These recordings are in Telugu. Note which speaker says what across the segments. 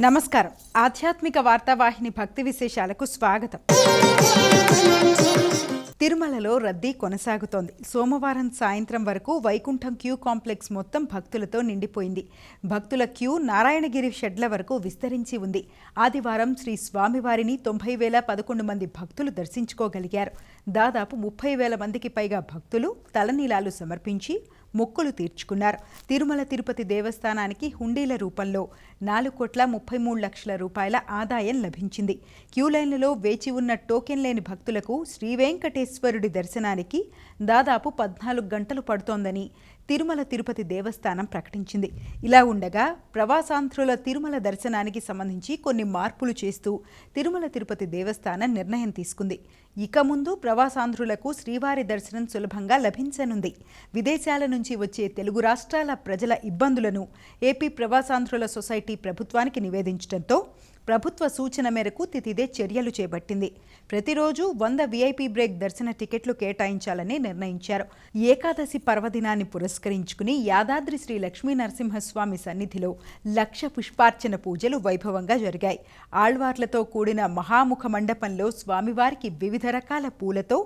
Speaker 1: నమస్కారం. ఆధ్యాత్మిక వార్తావాహిని భక్తి విశేషాలకు స్వాగతం. తిరుమలలో రద్దీ కొనసాగుతోంది. సోమవారం సాయంత్రం వరకు వైకుంఠం క్యూ కాంప్లెక్స్ మొత్తం భక్తులతో నిండిపోయింది. భక్తుల క్యూ నారాయణగిరి షెడ్ల వరకు విస్తరించి ఉంది. ఆదివారం శ్రీ స్వామివారిని తొంభై వేల పదకొండు మంది భక్తులు దర్శించుకోగలిగారు. దాదాపు ముప్పై వేల మందికి పైగా భక్తులు తలనీలాలు సమర్పించి మొక్కులు తీర్చుకున్నారు. తిరుమల తిరుపతి దేవస్థానానికి హుండీల రూపంలో నాలుగు కోట్ల ముప్పై మూడు లక్షల రూపాయల ఆదాయం లభించింది. క్యూ లైన్లలో వేచి ఉన్న టోకెన్ లేని భక్తులకు శ్రీ వెంకటేశ్వరుడి దర్శనానికి దాదాపు పద్నాలుగు గంటలు పడుతోందని తిరుమల తిరుపతి దేవస్థానం ప్రకటించింది. ఇలా ఉండగా ప్రవాసాంధ్రుల తిరుమల దర్శనానికి సంబంధించి కొన్ని మార్పులు చేస్తూ తిరుమల తిరుపతి దేవస్థానం నిర్ణయం తీసుకుంది. ఇక ముందు ప్రవాసాంధ్రులకు శ్రీవారి దర్శనం సులభంగా లభించనుంది. విదేశాల నుంచి వచ్చే తెలుగు రాష్ట్రాల ప్రజల ఇబ్బందులను ఏపీ ప్రవాసాంధ్రుల సొసైటీ ప్రభుత్వానికి నివేదించడంతో ప్రభుత్వ సూచన మేరకు తితిదే చర్యలు చేపట్టింది. ప్రతిరోజు వంద వీఐపీ బ్రేక్ దర్శన టికెట్లు కేటాయించాలని నిర్ణయించారు. ఏకాదశి పర్వదినాన్ని పురస్కరించుకుని యాదాద్రి శ్రీ లక్ష్మీ నరసింహస్వామి సన్నిధిలో లక్ష పుష్పార్చన పూజలు వైభవంగా జరిగాయి. ఆళ్వార్లతో కూడిన మహాముఖ మండపంలో స్వామివారికి వివిధ రకాల పూలతో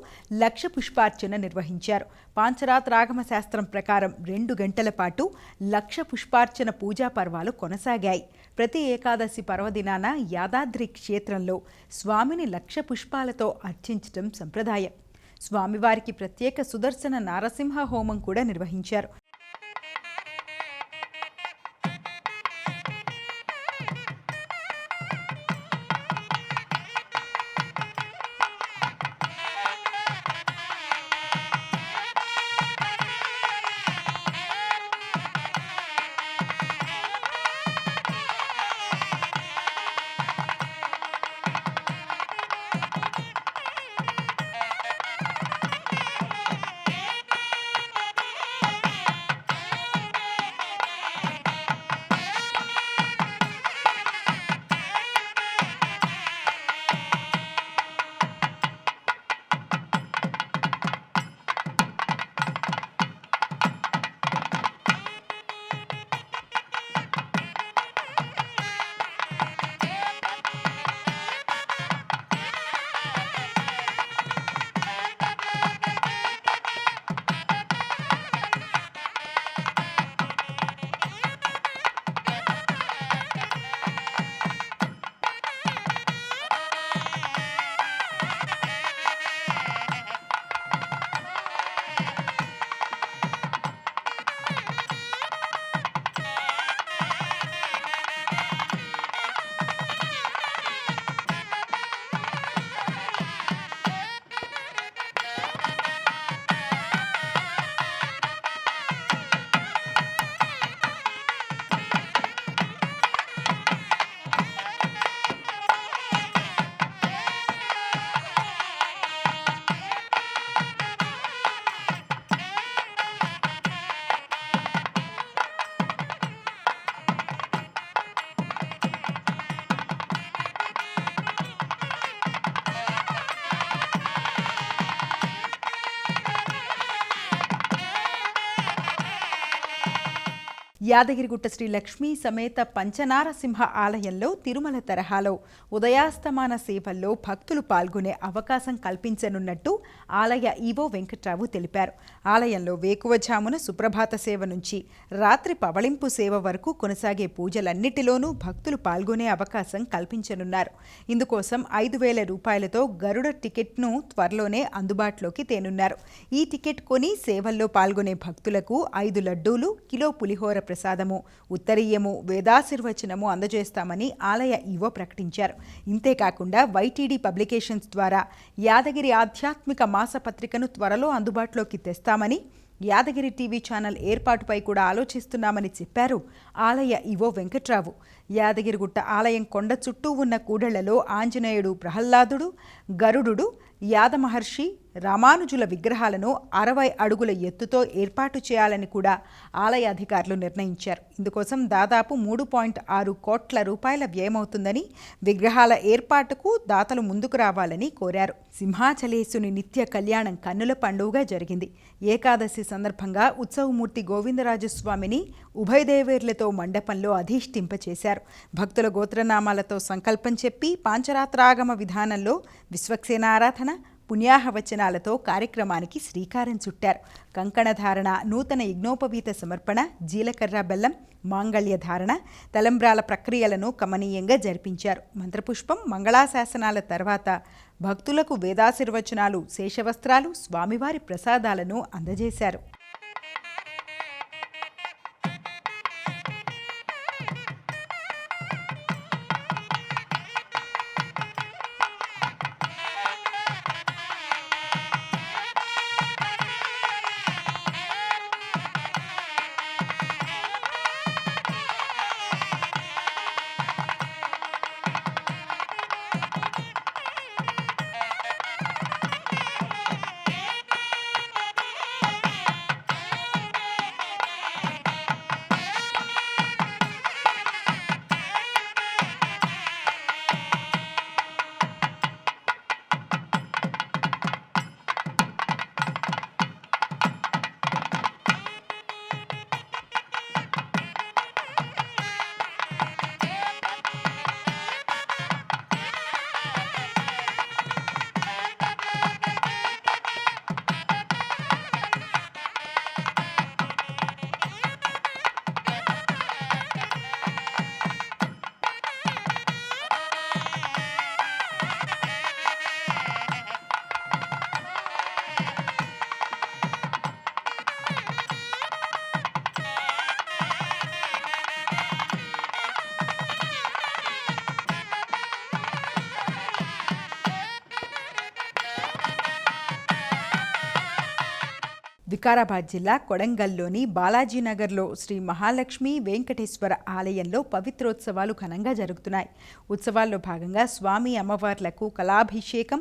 Speaker 1: లక్ష పుష్పార్చన నిర్వహించారు. పాంచరాత్రాగమ శాస్త్రం ప్రకారం రెండు గంటల పాటు లక్ష పుష్పార్చన పూజా పర్వాలు కొనసాగాయి. ప్రతి ఏకాదశి పర్వదినాన యాదాద్రి క్షేత్రంలో స్వామిని లక్ష పుష్పాలతో అర్చించటం సంప్రదాయం. స్వామివారికి ప్రత్యేక సుదర్శన నారసింహ హోమం కూడా నిర్వహించారు. యాదగిరిగుట్ట శ్రీ లక్ష్మీ సమేత పంచనారసింహ ఆలయంలో తిరుమల తరహాలో ఉదయాస్తమాన సేవల్లో భక్తులు పాల్గొనే అవకాశం కల్పించనున్నట్టు ఆలయ ఈవో వెంకట్రావు తెలిపారు. ఆలయంలో వేకువజామున సుప్రభాత సేవ నుంచి రాత్రి పవళింపు సేవ వరకు కొనసాగే పూజలన్నిటిలోనూ భక్తులు పాల్గొనే అవకాశం కల్పించనున్నారు. ఇందుకోసం ఐదు వేల రూపాయలతో గరుడ టికెట్ను త్వరలోనే అందుబాటులోకి తేనున్నారు. ఈ టికెట్ కొని సేవల్లో పాల్గొనే భక్తులకు ఐదు లడ్డూలు కిలో పులిహోర ప్రసాదము ఉత్తరీయము వేదాశీర్వచనము అందజేస్తామని ఆలయ ఈవో ప్రకటించారు. ఇంతేకాకుండా వైటీడీ పబ్లికేషన్స్ ద్వారా యాదగిరి ఆధ్యాత్మిక మాసపత్రికను త్వరలో అందుబాటులోకి తెస్తామని యాదగిరి టీవీ ఛానల్ ఏర్పాటుపై కూడా ఆలోచిస్తున్నామని చెప్పారు ఆలయ ఈవో వెంకట్రావు. యాదగిరిగుట్ట ఆలయం కొండ చుట్టూ ఉన్న కూడళ్ళలో ఆంజనేయుడు ప్రహ్లాదుడు గరుడు యాదమహర్షి రామానుజుల విగ్రహాలను అరవై అడుగుల ఎత్తుతో ఏర్పాటు చేయాలని కూడా ఆలయ అధికారులు నిర్ణయించారు. ఇందుకోసం దాదాపు మూడు పాయింట్ ఆరు కోట్ల రూపాయల వ్యయమవుతుందని విగ్రహాల ఏర్పాటుకు దాతలు ముందుకు రావాలని కోరారు. సింహాచలేశుని నిత్య కళ్యాణం కన్నుల పండుగగా జరిగింది. ఏకాదశి సందర్భంగా ఉత్సవమూర్తి గోవిందరాజస్వామిని ఉభయదేవేర్లతో మండపంలో అధిష్ఠింపచేశారు. భక్తుల గోత్రనామాలతో సంకల్పం చెప్పి పాంచరాత్రాగమ విధానంలో విశ్వక్సేన ఆరాధన పుణ్యాహవచనాలతో కార్యక్రమానికి శ్రీకారం చుట్టారు. కంకణధారణ నూతన యజ్ఞోపవీత సమర్పణ జీలకర్ర బెల్లం మాంగళ్య ధారణ తలంబ్రాల ప్రక్రియలను కమనీయంగా జరిపించారు. మంత్రపుష్పం మంగళాశాసనాల తర్వాత భక్తులకు వేదాశీర్వచనాలు శేషవస్త్రాలు స్వామివారి ప్రసాదాలను అందజేశారు. వికారాబాద్ జిల్లా కొడంగల్లోని బాలాజీనగర్లో శ్రీ మహాలక్ష్మి వెంకటేశ్వర ఆలయంలో పవిత్రోత్సవాలు ఘనంగా జరుగుతున్నాయి. ఉత్సవాల్లో భాగంగా స్వామి అమ్మవార్లకు కళాభిషేకం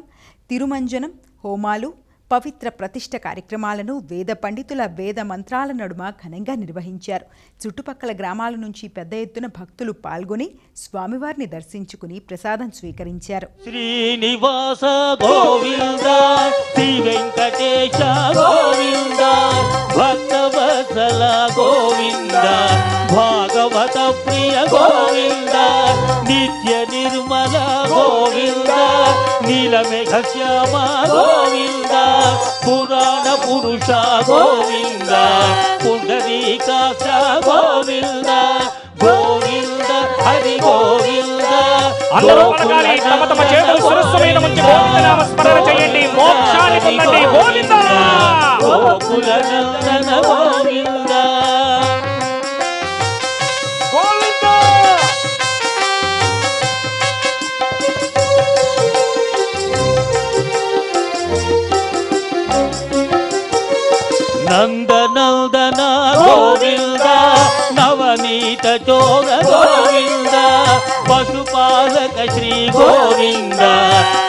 Speaker 1: తిరుమంజనం హోమాలు పవిత్ర ప్రతిష్ట కార్యక్రమాలను వేద పండితుల వేద మంత్రాల నడుమ ఘనంగా నిర్వహించారు. చుట్టుపక్కల గ్రామాల నుంచి పెద్ద ఎత్తున భక్తులు పాల్గొని స్వామివారిని దర్శించుకుని ప్రసాదం స్వీకరించారు.
Speaker 2: శ్రీనివాస గోవింద శ్రీ వెంకటేశ గోవింద భక్తవత్సల గోవింద భాగవత ప్రియ గోవింద నిత్య నిర్మల గోవింద నీలమేఘ శ్యామ గోవింద పురాణ పురుష గోవింద పుండరీకాక్ష గోవింద గోవింద హరి గోవింద
Speaker 3: అందరూ పలకాలి తమ తమ చేతులు ఉంచి గోవిందనామ స్మరణ చేయండి. మోక్షాన్ని పొందండి. గోవింద!
Speaker 2: గోకుల నందన గోవింద. నంద గోవింద నవనీత చోగ గోవింద పశుపాలక శ్రీ గోవింద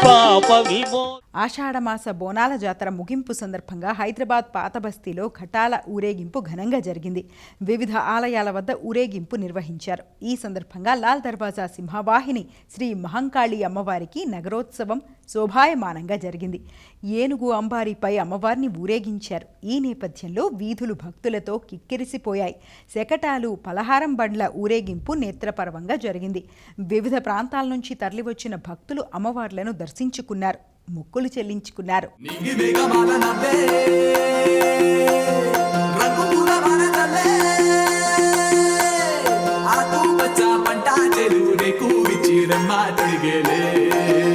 Speaker 2: పాప విమో.
Speaker 1: ఆషాఢమాస బోనాల జాతర ముగింపు సందర్భంగా హైదరాబాద్ పాతబస్తీలో ఘటాల ఊరేగింపు ఘనంగా జరిగింది. వివిధ ఆలయాల వద్ద ఊరేగింపు నిర్వహించారు. ఈ సందర్భంగా లాల్ దర్వాజా సింహవాహిని శ్రీ మహంకాళి అమ్మవారికి నగరోత్సవం శోభాయమానంగా జరిగింది. ఏనుగు అంబారీపై అమ్మవారిని ఊరేగించారు. ఈ నేపథ్యంలో వీధులు భక్తులతో కిక్కిరిసిపోయాయి. శకటాలు పలహారం బండ్ల ఊరేగింపు నేత్రపర్వంగా జరిగింది. వివిధ ప్రాంతాల నుంచి తరలివచ్చిన భక్తులు అమ్మవార్లను దర్శించుకున్నారు. మొక్కులు చెల్లించుకున్నారు.
Speaker 4: పంట చెరువు తిరిగేలే.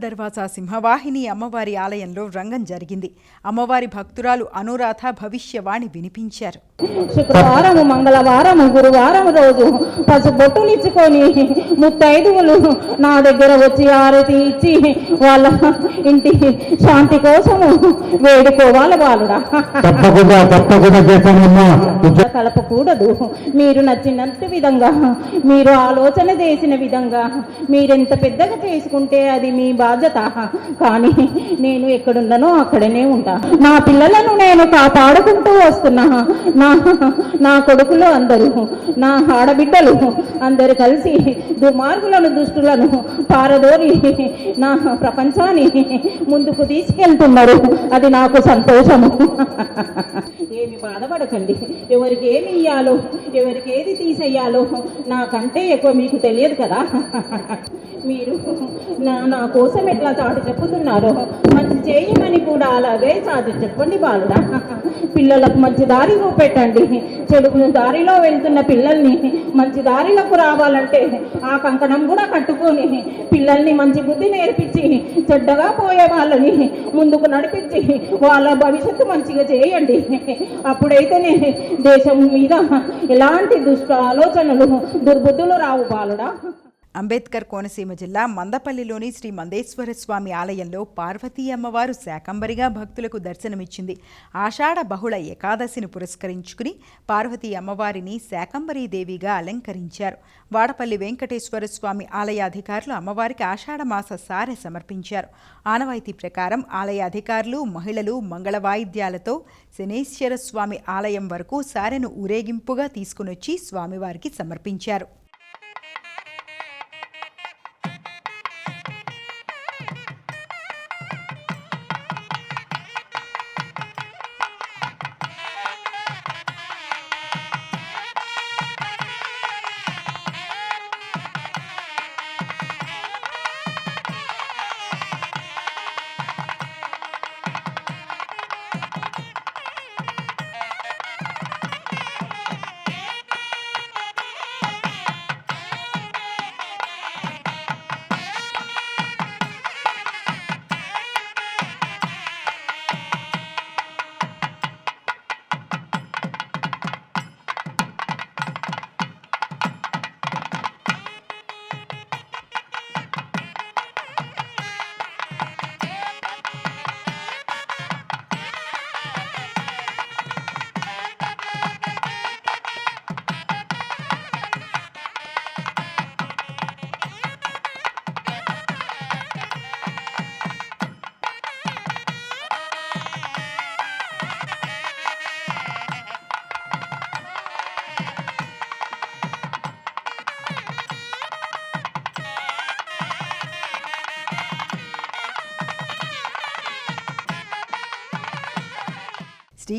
Speaker 1: లాల్ దర్వాజా సింహవాహిని అమ్మవారి ఆలయంలో రంగం జరిగింది. అమ్మవారి భక్తురాలు అనురాధ భవిష్యవాణి వినిపించారు.
Speaker 5: శుక్రవారము మంగళవారము గురువారం రోజు పసుబొట్టులు ఇచ్చుకొని ముత్తైదువులు నా దగ్గర వచ్చి ఆరతి ఇచ్చి వాళ్ళ ఇంటి శాంతి కోసము వేడుకోవాలి వాళ్ళుడా
Speaker 6: చేస్తానమ్మా
Speaker 5: కలపకూడదు మీరు నచ్చినంత విధంగా మీరు ఆలోచన చేసిన విధంగా మీరెంత పెద్దగా చేసుకుంటే అది మీ బాధ్యత కానీ నేను ఎక్కడున్నానో అక్కడనే ఉంటా. నా పిల్లలను నేను కాపాడుకుంటూ వస్తున్నా. నా నా కొడుకులు అందరూ నా ఆడబిడ్డలు అందరు కలిసి దుర్మార్గులను దుష్టులను పారదోరి నా ప్రపంచాన్ని ముందుకు తీసుకెళ్తున్నారు. అది నాకు సంతోషము. ఏమి బాధపడకండి. ఎవరికి ఏమి ఇయ్యాలో ఎవరికి ఏది తీసేయాలో నాకంటే ఎక్కువ మీకు తెలియదు కదా. మీరు నా నా కోసం ఎట్లా చాటు చెప్పుతున్నారో మంచి చేయమని కూడా అలాగే చాటు చెప్పండి బాలుడా. పిల్లలకు మంచి దారి చూపెట్టండి. చెడు దారిలో వెళ్తున్న పిల్లల్ని మంచి దారిలోకి రావాలంటే ఆ కంకణం కూడా కట్టుకొని పిల్లల్ని మంచి బుద్ధి నేర్పించి చెడ్డగా పోయే వాళ్ళని ముందుకు నడిపించి వాళ్ళ భవిష్యత్తు మంచిగా చేయండి. అప్పుడైతేనే దేశం మీద ఎలాంటి దుష్ట ఆలోచనలు దుర్బుద్ధులు రావు బాలుడా.
Speaker 1: అంబేద్కర్ కోనసీమ జిల్లా మందపల్లిలోని శ్రీ మందేశ్వర స్వామి ఆలయంలో పార్వతీ అమ్మవారు శాకంబరిగా భక్తులకు దర్శనమిచ్చింది. ఆషాఢ బహుళ ఏకాదశిని పురస్కరించుకుని పార్వతీ అమ్మవారిని శాకంబరీ దేవిగా అలంకరించారు. వాడపల్లి వెంకటేశ్వర స్వామి ఆలయ అధికారులు అమ్మవారికి ఆషాఢ మాస సారె సమర్పించారు. ఆనవాయితీ ప్రకారం ఆలయ అధికారులు మహిళలు మంగళ వాయిద్యాలతో శనేశ్వర స్వామి ఆలయం వరకు సారెను ఊరేగింపుగా తీసుకునొచ్చి స్వామివారికి సమర్పించారు.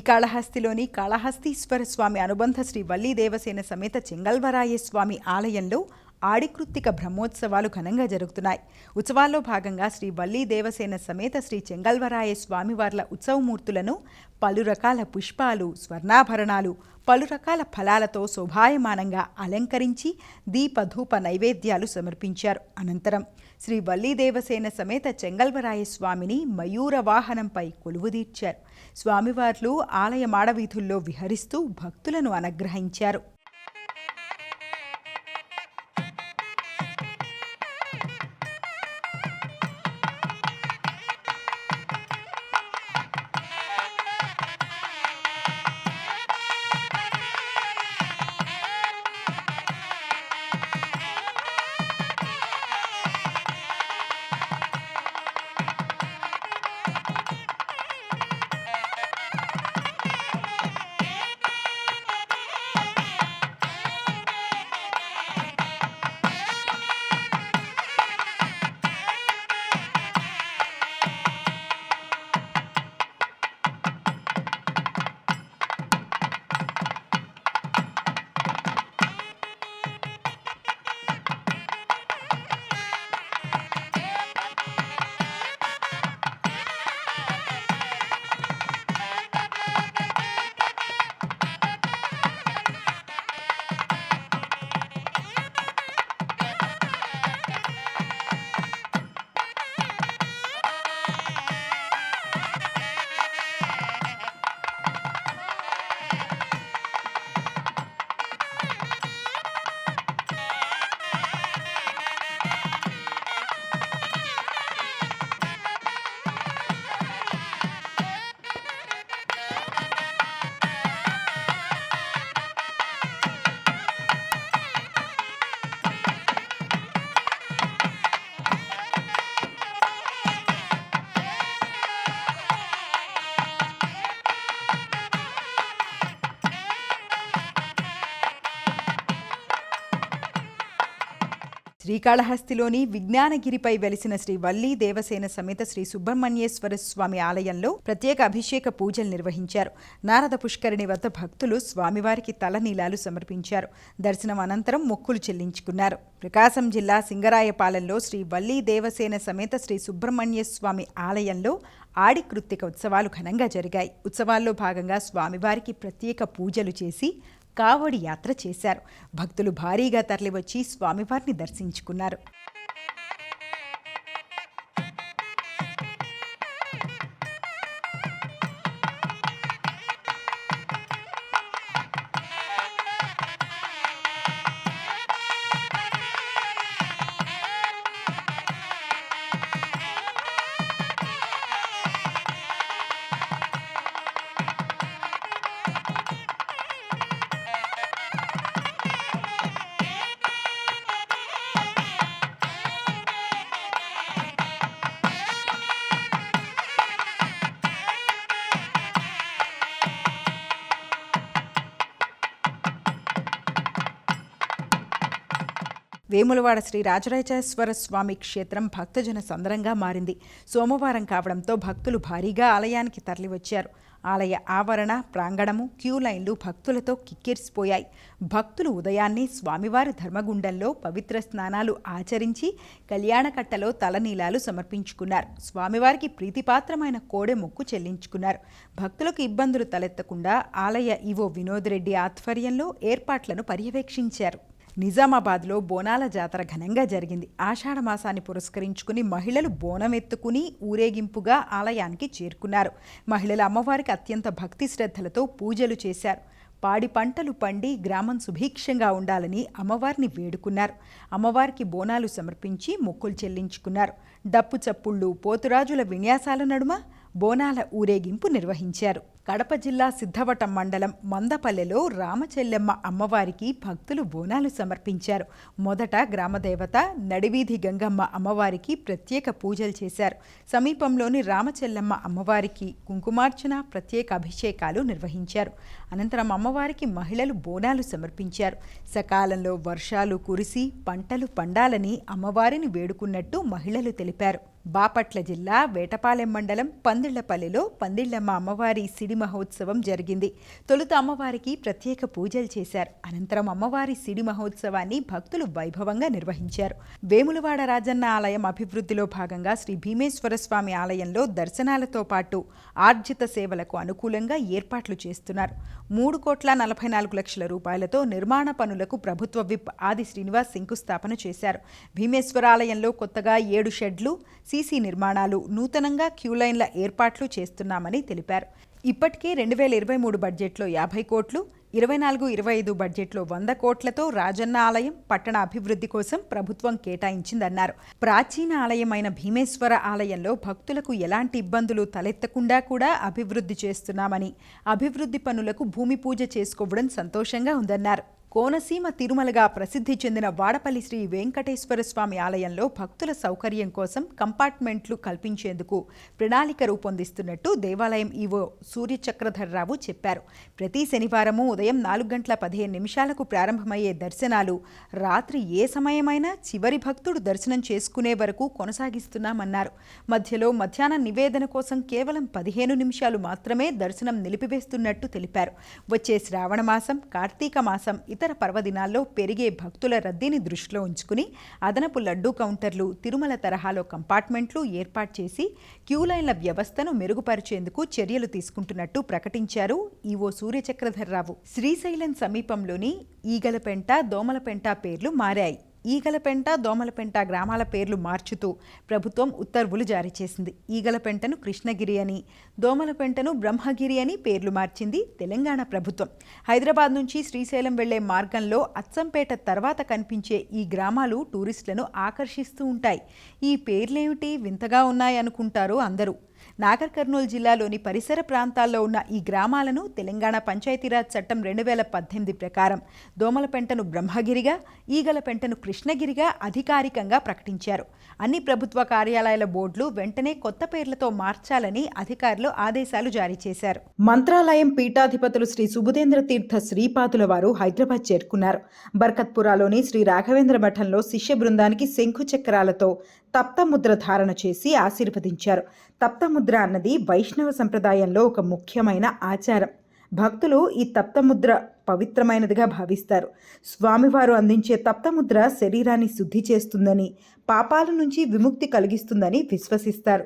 Speaker 1: శ్రీకాళహస్తిలోని కాళహస్తీశ్వర స్వామి అనుబంధ శ్రీ వల్లీ దేవసేన సమేత చెంగల్వరాయ స్వామి ఆలయంలో ఆడికృత్తిక బ్రహ్మోత్సవాలు ఘనంగా జరుగుతున్నాయి. ఉత్సవాల్లో భాగంగా శ్రీ వల్లీ దేవసేన సమేత శ్రీ చెంగల్వరాయ స్వామివార్ల ఉత్సవమూర్తులను పలు రకాల పుష్పాలు స్వర్ణాభరణాలు పలు రకాల ఫలాలతో శోభాయమానంగా అలంకరించి దీపధూప నైవేద్యాలు సమర్పించారు. అనంతరం శ్రీ వల్లీ దేవసేన సమేత చెంగల్వరాయ స్వామిని మయూర వాహనంపై కొలువుదీర్చారు స్వామివార్లు ఆలయ మాడవీధుల్లో విహరిస్తూ భక్తులను అనుగ్రహించారు. శ్రీకాళహస్తిలోని విజ్ఞానగిరిపై వెలిసిన శ్రీ వల్లి దేవసేన సమేత శ్రీ సుబ్రహ్మణ్యేశ్వర స్వామి ఆలయంలో ప్రత్యేక అభిషేక పూజలు నిర్వహించారు. నారద పుష్కరిణి వద్ద భక్తులు స్వామివారికి తలనీలాలు సమర్పించారు. దర్శనం అనంతరం మొక్కులు చెల్లించుకున్నారు. ప్రకాశం జిల్లా సింగరాయపాలెంలో శ్రీ వల్లి దేవసేన సమేత శ్రీ సుబ్రహ్మణ్య స్వామి ఆలయంలో ఆడి కృత్తిక ఉత్సవాలు ఘనంగా జరిగాయి. ఉత్సవాల్లో భాగంగా స్వామివారికి ప్రత్యేక పూజలు చేసి కావడి యాత్ర చేశారు. భక్తులు భారీగా తరలివచ్చి స్వామివారిని దర్శించుకున్నారు. వేములవాడ శ్రీ రాజరాజేశ్వర స్వామి క్షేత్రం భక్తజన సందరంగా మారింది. సోమవారం కావడంతో భక్తులు భారీగా ఆలయానికి తరలివచ్చారు. ఆలయ ఆవరణ ప్రాంగణము క్యూ లైన్లు భక్తులతో కిక్కిరిసిపోయాయి. భక్తులు ఉదయాన్నే స్వామివారి ధర్మగుండంలో పవిత్ర స్నానాలు ఆచరించి కళ్యాణకట్టలో తలనీలాలు సమర్పించుకున్నారు. స్వామివారికి ప్రీతిపాత్రమైన కోడె మొక్కు చెల్లించుకున్నారు. భక్తులకు ఇబ్బందులు తలెత్తకుండా ఆలయ ఈవో వినోద్ రెడ్డి ఆధ్వర్యంలో ఏర్పాట్లను పర్యవేక్షించారు. నిజామాబాద్లో బోనాల జాతర ఘనంగా జరిగింది. ఆషాఢ మాసాన్ని పురస్కరించుకుని మహిళలు బోనం ఎత్తుకుని ఊరేగింపుగా ఆలయానికి చేరుకున్నారు. మహిళలు అమ్మవారికి అత్యంత భక్తి శ్రద్ధలతో పూజలు చేశారు. పాడి పంటలు పండి గ్రామం సుభిక్షంగా ఉండాలని అమ్మవారిని వేడుకున్నారు. అమ్మవారికి బోనాలు సమర్పించి మొక్కులు చెల్లించుకున్నారు. డప్పు చప్పుళ్ళు పోతురాజుల విన్యాసాల నడుమ బోనాల ఊరేగింపు నిర్వహించారు. కడప జిల్లా సిద్ధవటం మండలం మందపల్లెలో రామచెల్లెమ్మ అమ్మవారికి భక్తులు బోనాలు సమర్పించారు. మొదట గ్రామదేవత నడివీధి గంగమ్మ అమ్మవారికి ప్రత్యేక పూజలు చేశారు. సమీపంలోని రామచెల్లెమ్మ అమ్మవారికి కుంకుమార్చన ప్రత్యేక అభిషేకాలు నిర్వహించారు. అనంతరం అమ్మవారికి మహిళలు బోనాలు సమర్పించారు. సకాలంలో వర్షాలు కురిసి పంటలు పండాలని అమ్మవారిని వేడుకున్నట్టు మహిళలు తెలిపారు. బాపట్ల జిల్లా వేటపాలెం మండలం పందిళ్ళపల్లిలో పందిళ్ళమ్మ అమ్మవారి సిడి మహోత్సవం జరిగింది. తొలుత అమ్మవారికి ప్రత్యేక పూజలు చేశారు. అనంతరం అమ్మవారి సిడి మహోత్సవాన్ని భక్తులు వైభవంగా నిర్వహించారు. వేములవాడ రాజన్న ఆలయం అభివృద్ధిలో భాగంగా శ్రీ భీమేశ్వర స్వామి ఆలయంలో దర్శనాలతో పాటు ఆర్జిత సేవలకు అనుకూలంగా ఏర్పాట్లు చేస్తున్నారు. మూడు కోట్ల నలభై నాలుగు లక్షల రూపాయలతో నిర్మాణ పనులకు ప్రభుత్వ విప్ ఆది శ్రీనివాస్ శంకుస్థాపన చేశారు. భీమేశ్వర ఆలయంలో కొత్తగా ఏడు షెడ్లు సీసీ నిర్మాణాలు నూతనంగా క్యూలైన్ల ఏర్పాట్లు చేస్తున్నామని తెలిపారు. ఇప్పటికే రెండు వేల ఇరవై మూడు బడ్జెట్లో యాభై కోట్లు ఇరవై నాలుగు ఇరవై ఐదు బడ్జెట్లో వంద కోట్లతో రాజన్న ఆలయం పట్టణ అభివృద్ధి కోసం ప్రభుత్వం కేటాయించిందన్నారు. ప్రాచీన ఆలయమైన భీమేశ్వర ఆలయంలో భక్తులకు ఎలాంటి ఇబ్బందులు తలెత్తకుండా కూడా అభివృద్ధి చేస్తున్నామని అభివృద్ధి పనులకు భూమి పూజ చేసుకోవడం సంతోషంగా ఉందన్నారు. కోనసీమ తిరుమలగా ప్రసిద్ధి చెందిన వాడపల్లి శ్రీ వెంకటేశ్వర స్వామి ఆలయంలో భక్తుల సౌకర్యం కోసం కంపార్ట్మెంట్లు కల్పించేందుకు ప్రణాళిక రూపొందిస్తున్నట్టు దేవాలయం ఈవో సూర్యచక్రధర్రావు చెప్పారు. ప్రతి శనివారము ఉదయం నాలుగు గంటల పదిహేను నిమిషాలకు ప్రారంభమయ్యే దర్శనాలు రాత్రి ఏ సమయమైనా చివరి భక్తుడు దర్శనం చేసుకునే వరకు కొనసాగిస్తున్నామన్నారు. మధ్యలో మధ్యాహ్న నివేదన కోసం కేవలం పదిహేను నిమిషాలు మాత్రమే దర్శనం నిలిపివేస్తున్నట్టు తెలిపారు. వచ్చే శ్రావణ మాసం కార్తీక మాసం ఇతర పర్వదినాల్లో పెరిగే భక్తుల రద్దీని దృష్టిలో ఉంచుకుని అదనపు లడ్డూ కౌంటర్లు తిరుమల తరహాలో కంపార్ట్మెంట్లు ఏర్పాటు చేసి క్యూలైన్ల వ్యవస్థను మెరుగుపరిచేందుకు చర్యలు తీసుకుంటున్నట్టు ప్రకటించారు ఈవో సూర్యచక్రధర్రావు. శ్రీశైలం సమీపంలోని ఈగలపెంట దోమలపెంట పేర్లు మారాయి. ఈగలపెంట దోమలపెంట గ్రామాల పేర్లు మార్చుతూ ప్రభుత్వం ఉత్తర్వులు జారీ చేసింది. ఈగలపెంటను కృష్ణగిరి అని దోమలపెంటను బ్రహ్మగిరి అని పేర్లు మార్చింది తెలంగాణ ప్రభుత్వం. హైదరాబాద్ నుంచి శ్రీశైలం వెళ్ళే మార్గంలో అచ్చంపేట తర్వాత కనిపించే ఈ గ్రామాలు టూరిస్టులను ఆకర్షిస్తూ ఉంటాయి. ఈ పేర్లేమిటి? వింతగా ఉన్నాయనుకుంటారు అందరూ. నాగర్ కర్నూలు జిల్లాలోని పరిసర ప్రాంతాల్లో ఉన్న ఈ గ్రామాలను తెలంగాణ పంచాయతీరాజ్ చట్టం రెండు వేల పద్దెనిమిది ప్రకారం దోమలపెంటను బ్రహ్మగిరిగా ఈగలపెంటను కృష్ణగిరిగా అధికారికంగా ప్రకటించారు. అన్ని ప్రభుత్వ కార్యాలయాల బోర్డులు వెంటనే కొత్త పేర్లతో మార్చాలని అధికారులు ఆదేశాలు జారీ చేశారు. మంత్రాలయం పీఠాధిపతులు శ్రీ సుబుధేంద్ర తీర్థ శ్రీపాతుల వారు హైదరాబాద్ చేరుకున్నారు. బర్కత్పురాలోని శ్రీ రాఘవేంద్ర మఠంలో శిష్య బృందానికి శంఖు చక్రాలతో తప్తముద్ర ధారణ చేసి ఆశీర్వదించారు. తప్తముద్ర అన్నది వైష్ణవ సంప్రదాయంలో ఒక ముఖ్యమైన ఆచారం. భక్తులు ఈ తప్తముద్ర పవిత్రమైనదిగా భావిస్తారు. స్వామివారు అందించే తప్తముద్ర శరీరాన్ని శుద్ధి చేస్తుందని పాపాల నుంచి విముక్తి కలిగిస్తుందని విశ్వసిస్తారు.